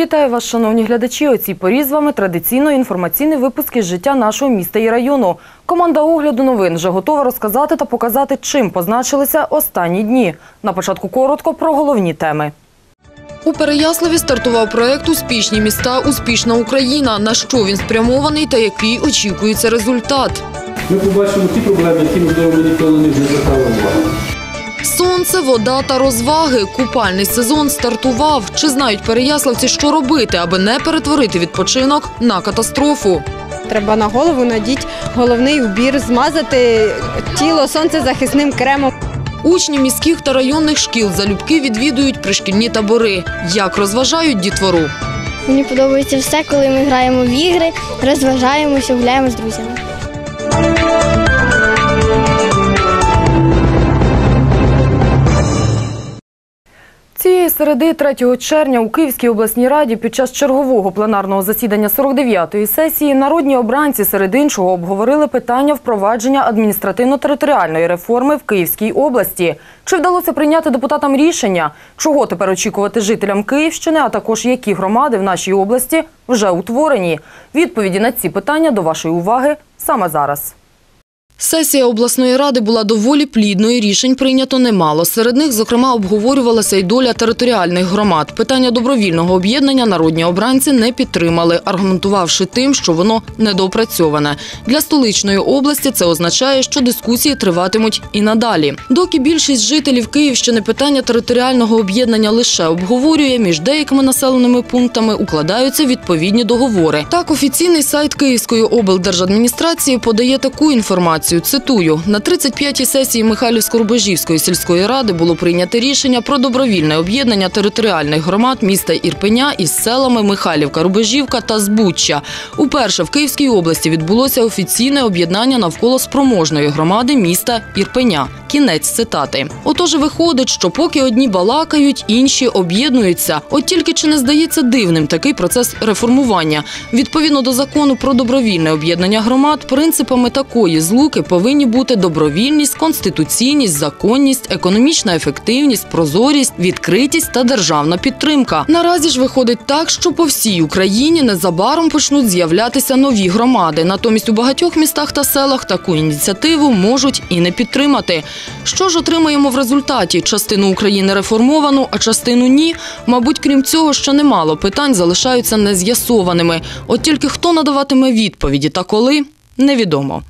Вітаю вас, шановні глядачі. У цій порі з вами традиційно інформаційний випуск із життя нашого міста і району. Команда огляду новин вже готова розказати та показати, чим позначилися останні дні. На початку коротко про головні теми. У Переяславі стартував проект Успішні міста. Успішна Україна. На що він спрямований та який очікується результат? Ми побачимо ті проблеми, які можливо ми ніколи не звертали увагу. Сонце, вода та розваги. Купальний сезон стартував. Чи знають переяславці, що робити, аби не перетворити відпочинок на катастрофу? Треба на голову надіть головний убір, змазати тіло сонцезахисним кремом. Учні міських та районних шкіл залюбки відвідують пришкільні табори. Як розважають дітвору? Мені подобається все, коли ми граємо в ігри, розважаємося, гуляємо з друзями. Цієї середи 3 червня у Київській обласній раді під час чергового пленарного засідання 49-ї сесії народні обранці серед іншого обговорили питання впровадження адміністративно-територіальної реформи в Київській області. Чи вдалося прийняти депутатам рішення, чого тепер очікувати жителям Київщини, а також які громади в нашій області вже утворені? Відповіді на ці питання до вашої уваги саме зараз. Сесія обласної ради була доволі плідною, рішень прийнято немало. Серед них, зокрема, обговорювалася й доля територіальних громад. Питання добровільного об'єднання народні обранці не підтримали, аргументувавши тим, що воно недоопрацьоване. Для столичної області це означає, що дискусії триватимуть і надалі. Доки більшість жителів Київщини питання територіального об'єднання лише обговорює, між деякими населеними пунктами укладаються відповідні договори. Так, офіційний сайт Київської облдержадміністрації подає таку інформацію. Цитую на 35-й сесії Михайлівсько-Рубежівської сільської ради було прийнято рішення про добровільне об'єднання територіальних громад міста Ірпеня із селами Михайлівка, Рубежівка та Збуччя. Уперше в Київській області відбулося офіційне об'єднання навколо спроможної громади міста Ірпеня. Кінець цитати. Отож, виходить, що поки одні балакають, інші об'єднуються. От тільки чи не здається дивним такий процес реформування? Відповідно до закону про добровільне об'єднання громад, принципами такої злуки повинні бути добровільність, конституційність, законність, економічна ефективність, прозорість, відкритість та державна підтримка. Наразі ж виходить так, що по всій Україні незабаром почнуть з'являтися нові громади. Натомість у багатьох містах та селах таку ініціативу можуть і не підтримати. Що ж отримаємо в результаті? Частину України реформовану, а частину ні. Мабуть, крім цього, ще немало питань залишаються нез'ясованими. От тільки хто надаватиме відповіді та коли невідомо.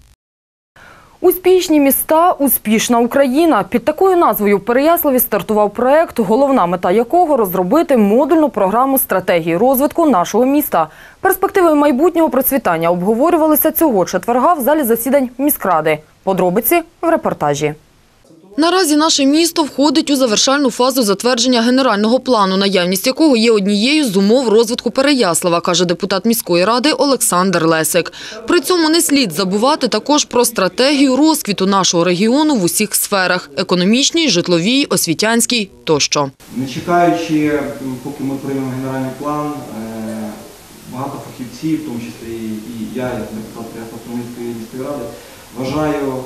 Успішні міста, успішна Україна. Під такою назвою в Переяславі стартував проект, головна мета якого розробити модульну програму стратегії розвитку нашого міста. Перспективи майбутнього процвітання обговорювалися цього четверга в залі засідань міськради. Подробиці в репортажі. Наразі наше місто входить у завершальну фазу затвердження генерального плану, наявність якого є однією з умов розвитку Переяслава, каже депутат міської ради Олександр Лесик. При цьому не слід забувати також про стратегію розквіту нашого регіону в усіх сферах – економічній, житловій, освітянській тощо. Не чекаючи, поки ми приймемо генеральний план, е, багато фахівців, в тому числі і я, як депутат Переяславської міської ради, вважаю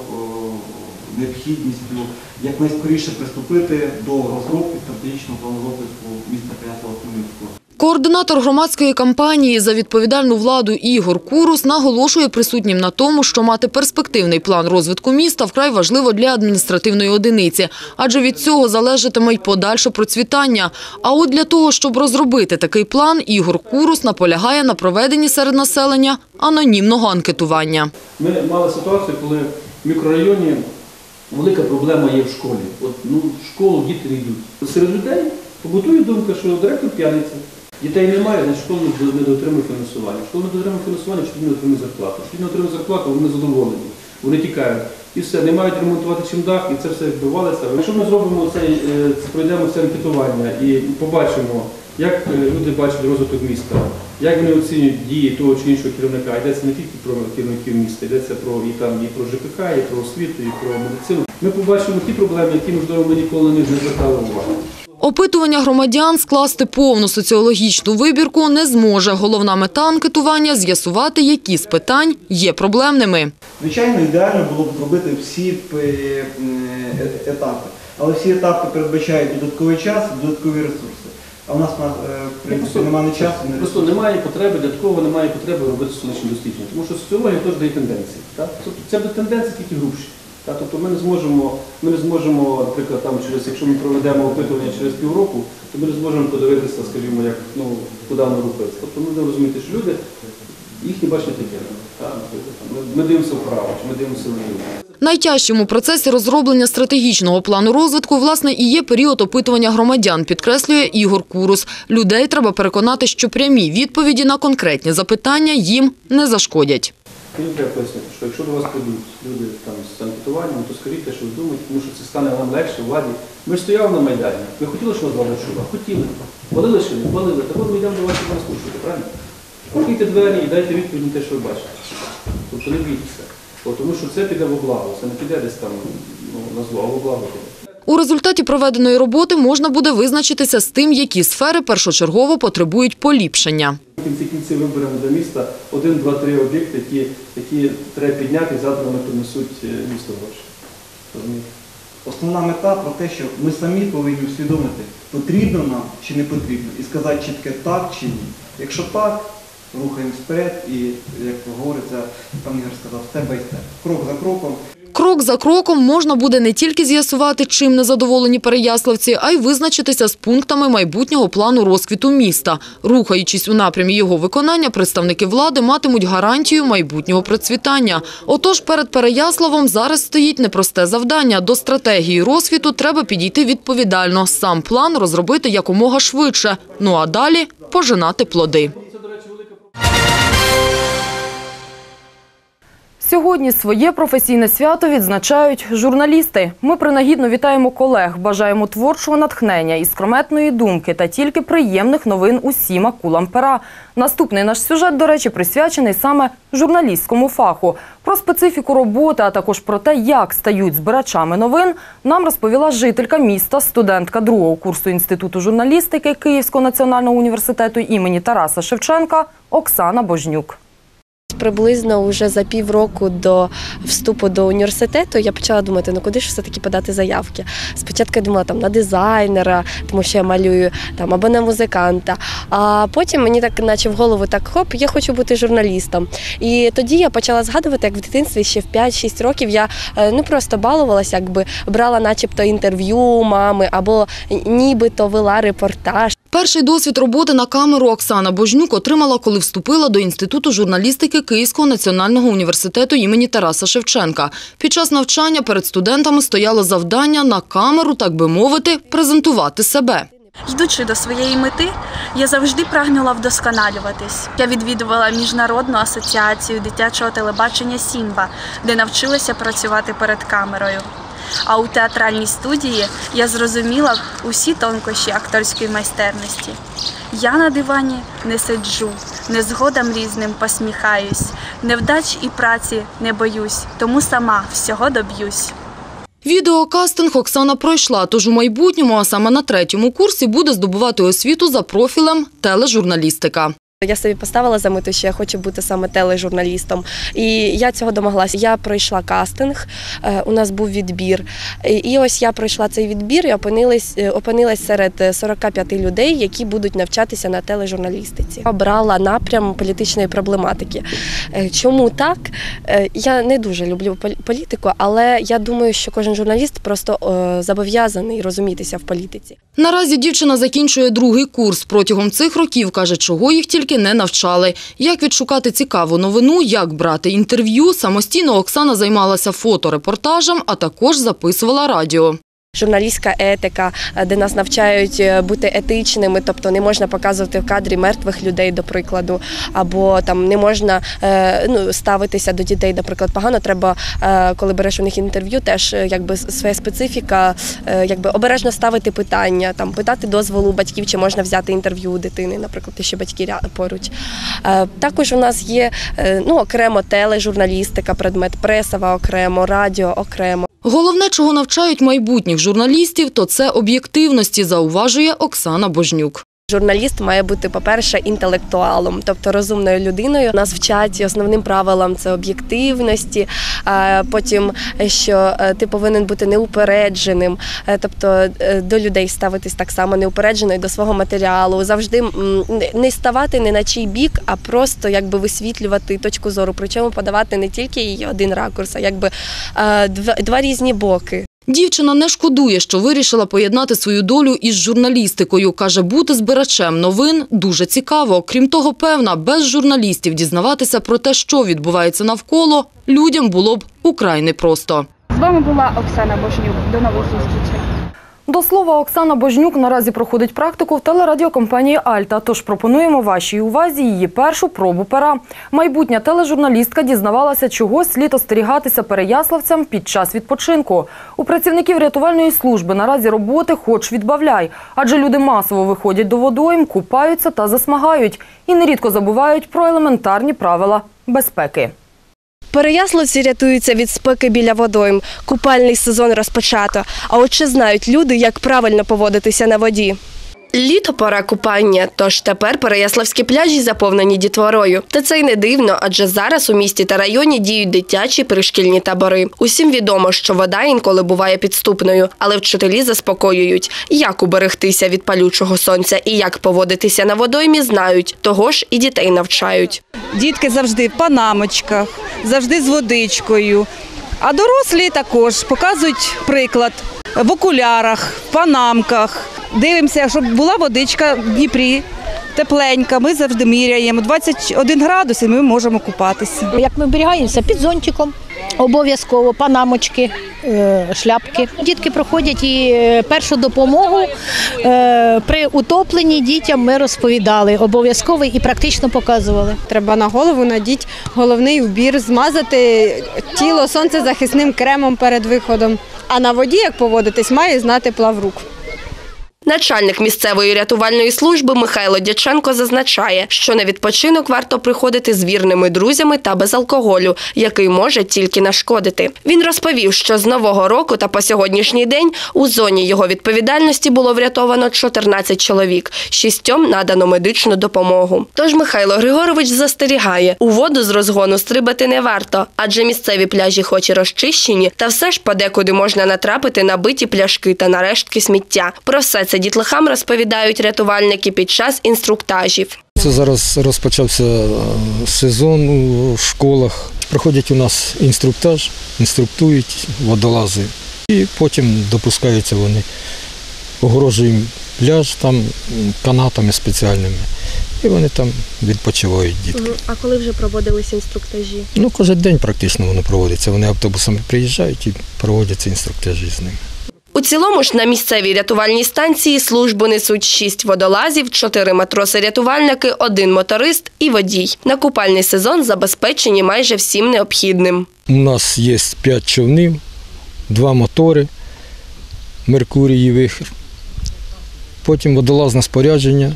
необхідністю якнайскоріше приступити до розробки стратегічного плану розвитку міста Переяслава-Хмельницького. Координатор громадської кампанії за відповідальну владу Ігор Курус наголошує присутнім на тому, що мати перспективний план розвитку міста вкрай важливо для адміністративної одиниці, адже від цього залежатиме й подальше процвітання. А от для того, щоб розробити такий план, Ігор Курус наполягає на проведенні серед населення анонімного анкетування. Ми мали ситуацію, коли в мікрорайоні велика проблема є в школі. От, ну, в школу діти не йдуть. Серед людей побутує думка, що директор п'яниця. Дітей немає, значить школа не до- не дотримує фінансування. Школа не дотримує фінансування, що не отримує зарплату. Що не отримує зарплату, вони задоволені. Вони тікають. І все, не мають ремонтувати чим дах, і це все відбувалося. Якщо ми зробимо цей, е, пройдемо це анкетування і побачимо, як е, люди бачать розвиток міста, як вони оцінюють дії того чи іншого керівника, йдеться не тільки про керівників міста, йдеться про і там і про ЖКХ, і про освіту, і про медицину. Ми побачимо ті проблеми, які можливо ми ніколи не звертали увагу. Опитування громадян скласти повну соціологічну вибірку не зможе. Головна мета анкетування – з'ясувати, які з питань є проблемними. Звичайно, ідеально було б зробити всі е, е, етапи, але всі етапи передбачають додатковий час, додаткові ресурси. А у нас е, в принципі немає часу, Просто немає потреби, для такого немає потреби робити сонячні дослідження. Тому що соціологія теж дає тенденції. Так? Тобто це буде тенденції тільки грубші. Так? Тобто ми не зможемо, ми не зможемо, наприклад, там через, якщо ми проведемо опитування через півроку, то ми не зможемо подивитися, скажімо, як ну, куди воно рухається. Тобто ми будемо розуміти, що люди їхні бачать таке. Ми, дивимося вправо, ми дивимося вліво. Найтяжчим у процесі розроблення стратегічного плану розвитку, власне, і є період опитування громадян, підкреслює Ігор Курус. Людей треба переконати, що прямі відповіді на конкретні запитання їм не зашкодять. Мені треба пояснити, що якщо до вас прийдуть люди там, з анкетуванням, то скажіть те, що ви думаєте, тому що це стане нам легше владі. Ми ж стояли на Майдані. Ви хотіли, щоб вас влада чула? Хотіли. Валили чи не? Валили. Так от ми йдемо до вас, щоб вас слухати, правильно? Відкрийте двері і дайте відповідь на те, що ви бачите. Тобто не бійтеся. Тому що це піде в облагу, це не піде десь там ну, на зло, а в облагу піде. У результаті проведеної роботи можна буде визначитися з тим, які сфери першочергово потребують поліпшення. В кінці кінці виберемо для міста один, два, три об'єкти, які, які треба підняти і завтра вони принесуть е, місто гроші. Основна мета про те, що ми самі повинні усвідомити, потрібно нам чи не потрібно, і сказати чітке так чи ні. Якщо так, рухаємось вперед і, як говориться, пан Ігор сказав, степ бай степ, крок за кроком. Крок за кроком можна буде не тільки з'ясувати, чим незадоволені переяславці, а й визначитися з пунктами майбутнього плану розквіту міста. Рухаючись у напрямі його виконання, представники влади матимуть гарантію майбутнього процвітання. Отож, перед Переяславом зараз стоїть непросте завдання. До стратегії розквіту треба підійти відповідально. Сам план розробити якомога швидше. Ну а далі пожинати плоди. Сьогодні своє професійне свято відзначають журналісти. Ми принагідно вітаємо колег, бажаємо творчого натхнення і скрометної думки та тільки приємних новин усім акулам пера. Наступний наш сюжет, до речі, присвячений саме журналістському фаху. Про специфіку роботи, а також про те, як стають збирачами новин, нам розповіла жителька міста, студентка другого курсу Інституту журналістики Київського національного університету імені Тараса Шевченка Оксана Божнюк. Приблизно вже за півроку до вступу до університету я почала думати, ну куди ж все-таки подати заявки. Спочатку я думала там на дизайнера, тому що я малюю там або на музиканта. А потім мені так, наче в голову так хоп, я хочу бути журналістом. І тоді я почала згадувати, як в дитинстві ще в 5-6 років я е, ну просто балувалася, якби брала, начебто, інтерв'ю мами, або нібито вела репортаж. Перший досвід роботи на камеру Оксана Божнюк отримала, коли вступила до Інституту журналістики Київського національного університету імені Тараса Шевченка. Під час навчання перед студентами стояло завдання на камеру, так би мовити, презентувати себе. Йдучи до своєї мети, я завжди прагнула вдосконалюватись. Я відвідувала міжнародну асоціацію дитячого телебачення Сімба, де навчилася працювати перед камерою. А у театральній студії я зрозуміла усі тонкощі акторської майстерності. Я на дивані не сиджу, не згодам різним посміхаюсь, невдач і праці не боюсь, тому сама всього доб'юсь. Відеокастинг Оксана пройшла, тож у майбутньому, а саме на третьому курсі, буде здобувати освіту за профілем тележурналістика. Я собі поставила за мету, що я хочу бути саме тележурналістом. І я цього домоглася. Я пройшла кастинг, е, у нас був відбір. І- ось я пройшла цей відбір і опинилась, е, опинилась серед е, 45 людей, які будуть навчатися на тележурналістиці. Обрала напрям політичної проблематики. Е, Чому так? Е, Я не дуже люблю політику, але я думаю, що кожен журналіст просто е, зобов'язаний розумітися в політиці. Наразі дівчина закінчує другий курс. Протягом цих років, каже, чого їх тільки не навчали. Як відшукати цікаву новину, як брати інтерв'ю. Самостійно Оксана займалася фоторепортажем, а також записувала радіо. Журналістська етика, е, де нас навчають е, бути етичними, тобто не можна показувати в кадрі мертвих людей, до прикладу, або там не можна е, ну, ставитися до дітей, наприклад, погано. Треба, коли береш у них інтерв'ю, теж якби своя специфіка, якби обережно ставити питання, там питати дозволу батьків, чи можна взяти інтерв'ю у дитини, наприклад, якщо батьки поруч. Також у нас є ну, окремо тележурналістика, предмет пресова, окремо, радіо окремо. Головне, чого навчають майбутніх журналістів, то це об'єктивності, зауважує Оксана Божнюк. Журналіст має бути, по-перше, інтелектуалом, тобто розумною людиною. Нас вчать основним правилам це об'єктивності. Потім, що е, ти повинен бути неупередженим, е, тобто е, до людей ставитись так само неупереджено і до свого матеріалу. Завжди не- ставати не на чий бік, а просто якби висвітлювати точку зору. Причому подавати не тільки її один ракурс, а якби два різні боки. Дівчина не шкодує, що вирішила поєднати свою долю із журналістикою. Каже, бути збирачем новин дуже цікаво. Крім того, певна, без журналістів дізнаватися про те, що відбувається навколо, людям було б украй непросто. З вами була Оксана Божнюк. До нових зустрічей. До слова, Оксана Божнюк наразі проходить практику в телерадіокомпанії Альта. Тож пропонуємо вашій увазі її першу пробу пера. Майбутня тележурналістка дізнавалася, чого слід остерігатися переяславцям під час відпочинку. У працівників рятувальної служби наразі роботи хоч відбавляй, адже люди масово виходять до водойм, купаються та засмагають і нерідко забувають про елементарні правила безпеки. Переяславці рятуються від спеки біля водойм. Купальний сезон розпочато. А от чи знають люди, як правильно поводитися на воді? Літо пора купання, тож тепер переяславські пляжі заповнені дітворою. Та це й не дивно, адже зараз у місті та районі діють дитячі пришкільні табори. Усім відомо, що вода інколи буває підступною, але вчителі заспокоюють, як уберегтися від палючого сонця і як поводитися на водоймі, знають. Того ж і дітей навчають. Дітки завжди в панамочках, завжди з водичкою. А дорослі також показують приклад в окулярах, в панамках. Дивимося, щоб була водичка в Дніпрі. Тепленька, ми завжди міряємо. 21 градус і ми можемо купатися. Як ми оберігаємося під зонтиком, обов'язково панамочки, е, шляпки. Дітки проходять і е, першу допомогу е, при утопленні дітям ми розповідали обов'язково і практично показували. Треба на голову надіть головний убір, змазати тіло сонцезахисним кремом перед виходом. А на воді, як поводитись, має знати плаврук. Начальник місцевої рятувальної служби Михайло Дяченко зазначає, що на відпочинок варто приходити з вірними друзями та без алкоголю, який може тільки нашкодити. Він розповів, що з нового року та по сьогоднішній день у зоні його відповідальності було врятовано 14 чоловік, шістьом надано медичну допомогу. Тож Михайло Григорович застерігає, у воду з розгону стрибати не варто, адже місцеві пляжі, хоч і розчищені, та все ж подекуди можна натрапити на биті пляшки та на рештки сміття. Про все це дітлахам розповідають рятувальники під час інструктажів. Це зараз розпочався е, сезон у школах. Проходять у нас інструктаж, інструктують водолази. І потім допускаються вони. Огорожуємо пляж там канатами спеціальними. І вони там відпочивають дітки. А коли вже проводилися інструктажі? Ну, кожен день практично воно проводиться. Вони автобусами приїжджають і проводяться інструктажі з ними. У цілому ж на місцевій рятувальній станції службу несуть шість водолазів, чотири матроси-рятувальники, один моторист і водій. На купальний сезон забезпечені майже всім необхідним. У нас є п'ять човнів, два мотори, Меркурій і вихір. Потім водолазне спорядження,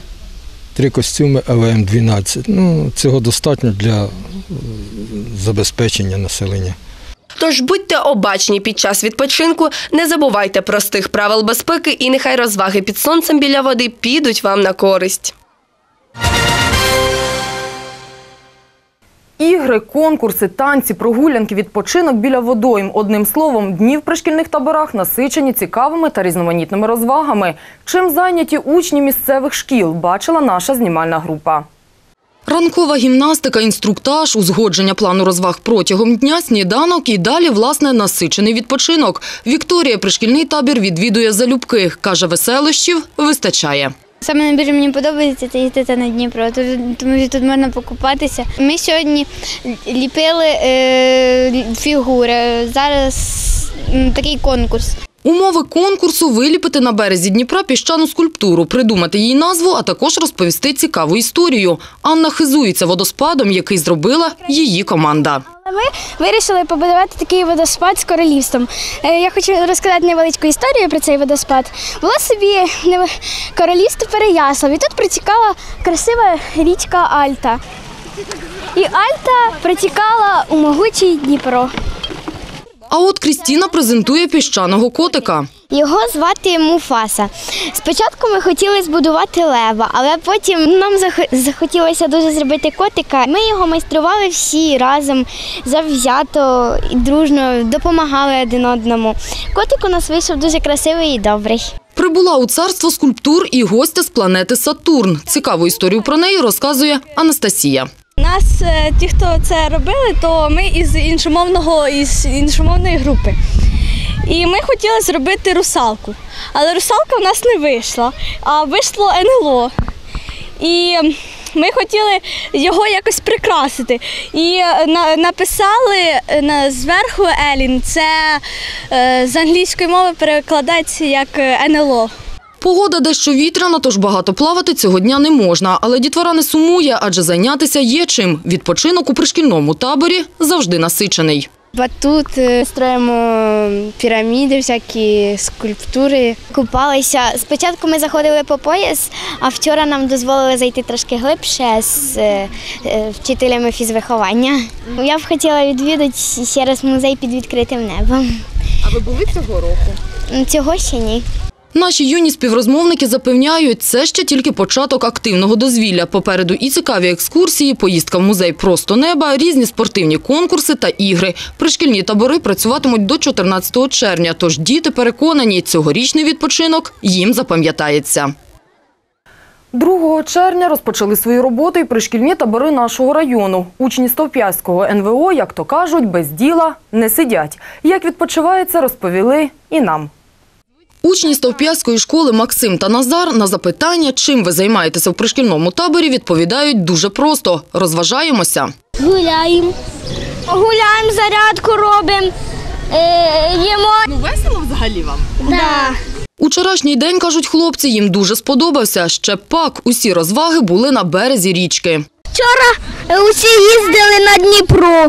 три костюми АВМ-12. Ну, цього достатньо для е, забезпечення населення. Тож будьте обачні під час відпочинку, не забувайте простих правил безпеки і нехай розваги під сонцем біля води підуть вам на користь. Ігри, конкурси, танці, прогулянки, відпочинок біля водойм. Одним словом, дні в пришкільних таборах насичені цікавими та різноманітними розвагами. Чим зайняті учні місцевих шкіл, бачила наша знімальна група. Ранкова гімнастика, інструктаж, узгодження плану розваг протягом дня, сніданок і далі, власне, насичений відпочинок. Вікторія пришкільний табір відвідує залюбки. Каже, веселощів вистачає. Саме найбільше мені подобається це їздити на Дніпро, тому що тут можна покупатися. Ми сьогодні ліпили е, фігури. Зараз такий конкурс. Умови конкурсу виліпити на березі Дніпра піщану скульптуру, придумати їй назву, а також розповісти цікаву історію. Анна хизується водоспадом, який зробила її команда. Ми вирішили побудувати такий водоспад з королівством. Е, Я хочу розказати невеличку історію про цей водоспад. Було собі королівство Переяслав, і тут протікала красива річка Альта. І Альта протікала у могучий Дніпро. А от Крістіна презентує піщаного котика. Його звати Муфаса. Спочатку ми хотіли збудувати лева, але потім нам зах- захотілося дуже зробити котика. Ми його майстрували всі разом завзято і дружно допомагали один одному. Котик у нас вийшов дуже красивий і добрий. Прибула у царство скульптур і гостя з планети Сатурн. Цікаву історію про неї розказує Анастасія. Нас, е, ті, хто це робили, то ми із іншомовного із іншомовної групи. І ми хотіли зробити русалку. Але русалка в нас не вийшла, а вийшло НЛО. І ми хотіли його якось прикрасити. І е, на, написали е, зверху Елін. Це з англійської мови перекладається як НЛО. Погода дещо вітряна, тож багато плавати цього дня не можна. Але дітвора не сумує, адже зайнятися є чим. Відпочинок у пришкільному таборі завжди насичений. Батут е, строїмо піраміди, всякі скульптури. Купалися. Спочатку ми заходили по пояс, а вчора нам дозволили зайти трошки глибше з е, е, вчителями фізвиховання. Я б хотіла відвідати ще раз музей під відкритим небом. А ви були цього року? Цього ще ні. Наші юні співрозмовники запевняють, це ще тільки початок активного дозвілля. Попереду і цікаві екскурсії, поїздка в музей просто неба, різні спортивні конкурси та ігри. Пришкільні табори працюватимуть до 14 червня, тож діти переконані, цьогорічний відпочинок їм запам'ятається. 2 червня розпочали свою роботу і пришкільні табори нашого району. Учні Стовп'яського НВО, як то кажуть, без діла не сидять. Як відпочивається, розповіли і нам. Учні Стовп'язької школи Максим та Назар на запитання, чим ви займаєтеся в пришкільному таборі, відповідають дуже просто – розважаємося. Гуляємо. Гуляємо, зарядку робимо, е, їмо. Ну весело взагалі вам? Да. Учорашній день, кажуть хлопці, їм дуже сподобався. Ще пак усі розваги були на березі річки. Вчора усі їздили на Дніпро.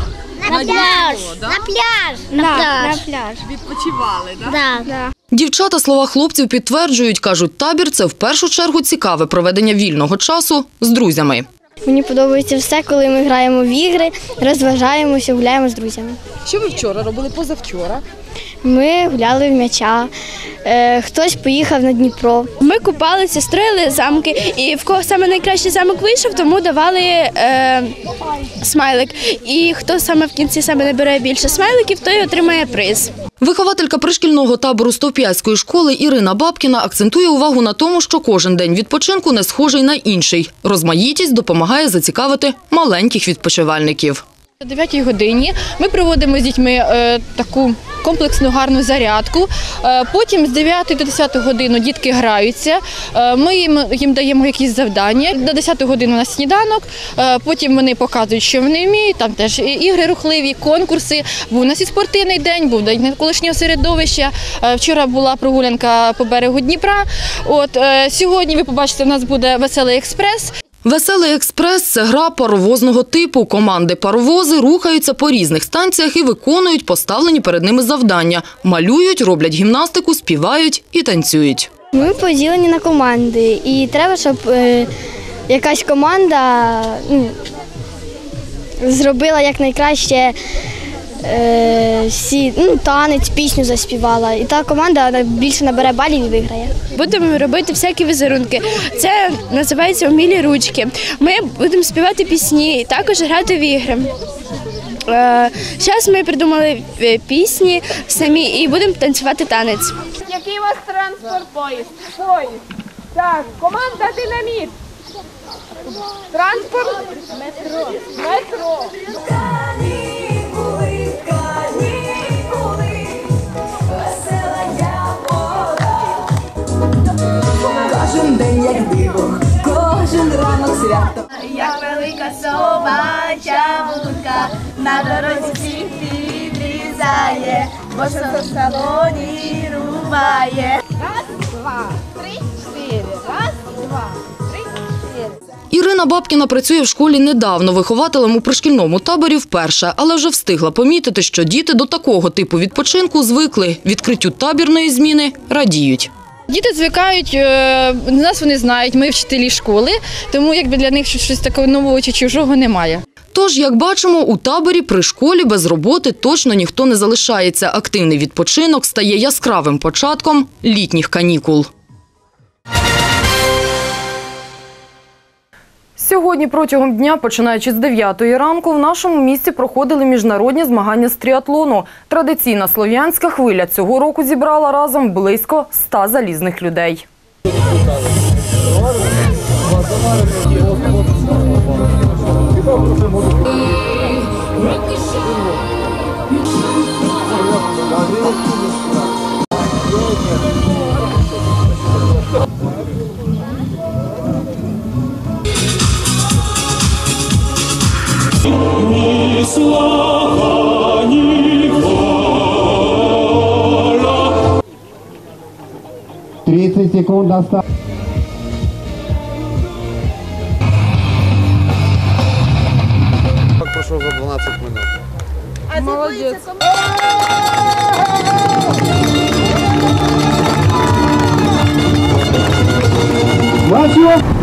На пляж. На пляж. На пляж. Пляж. Відпочивали, так? Да. Дівчата слова хлопців підтверджують, кажуть, табір – це в першу чергу цікаве проведення вільного часу з друзями. Мені подобається все, коли ми граємо в ігри, розважаємося, гуляємо з друзями. Що ви вчора робили позавчора? Ми гуляли в м'яча, е, хтось поїхав на Дніпро. Ми купалися, строїли замки, і в кого саме найкращий замок вийшов, тому давали е, смайлик. І хто саме в кінці саме набере більше смайликів, той отримає приз. Вихователька пришкільного табору Стовп'ятської школи Ірина Бабкіна акцентує увагу на тому, що кожен день відпочинку не схожий на інший. Розмаїтість допомагає зацікавити маленьких відпочивальників. О 9 годині ми проводимо з дітьми е, таку комплексну гарну зарядку. Е, потім з 9 до 10 години дітки граються. Е, ми їм, їм даємо якісь завдання. До 10 години у нас сніданок. Потім вони показують, що вони вміють. Там теж ігри рухливі, конкурси. Був у нас і спортивний день, був день навколишнього середовища. Вчора була прогулянка по берегу Дніпра. От сьогодні ви побачите, у нас буде веселий експрес. Веселий експрес – це гра паровозного типу. Команди паровози рухаються по різних станціях і виконують поставлені перед ними завдання. Малюють, роблять гімнастику, співають і танцюють. Ми поділені на команди, і треба, щоб е, якась команда ну, зробила якнайкраще е, всі, ну, танець, пісню заспівала. І та команда більше набере балів і виграє. Будемо робити всякі візерунки. Це називається Умілі ручки. Ми будемо співати пісні, також грати в ігри. Зараз ми придумали е, пісні самі і будемо танцювати танець. Який у вас транспорт поїзд? Поїзд. Так, команда динаміт. Транспорт? Метро. Метро. Ранок свято. Як велика собача будка на дорозі всіх підрізає, бо що в салоні рубає. Раз, два, три, чотири. Раз, два, три, чотири. Ірина Бабкіна працює в школі недавно, вихователем у пришкільному таборі вперше, але вже встигла помітити, що діти до такого типу відпочинку звикли. Відкриттю табірної зміни радіють. Діти звикають, е, нас вони знають, ми вчителі школи, тому якби для них щось такого нового чи чужого немає. Тож, як бачимо, у таборі при школі без роботи точно ніхто не залишається. Активний відпочинок стає яскравим початком літніх канікул. Сьогодні протягом дня, починаючи з 9 ранку, в нашому місті проходили міжнародні змагання з тріатлону. Традиційна слов'янська хвиля цього року зібрала разом близько 100 залізних людей. 30 секунд осталось. Как прошел за 12 минут? Молодец. Молодец.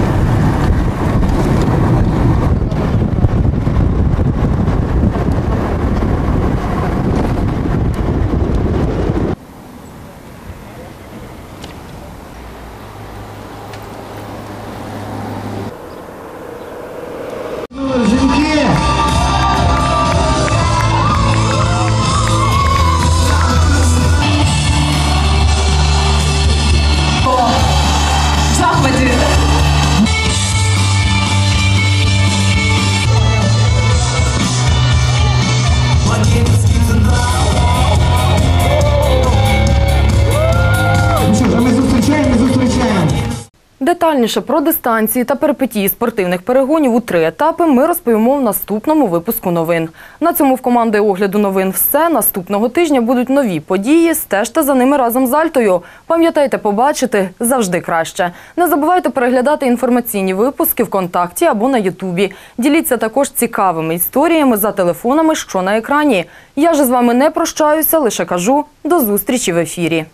Детальніше про дистанції та перипетії спортивних перегонів у три етапи ми розповімо в наступному випуску новин. На цьому в команди огляду новин все. Наступного тижня будуть нові події. Стежте за ними разом з Альтою. Пам'ятайте, побачити завжди краще. Не забувайте переглядати інформаційні випуски ВКонтакті або на Ютубі. Діліться також цікавими історіями за телефонами, що на екрані. Я ж з вами не прощаюся, лише кажу до зустрічі в ефірі.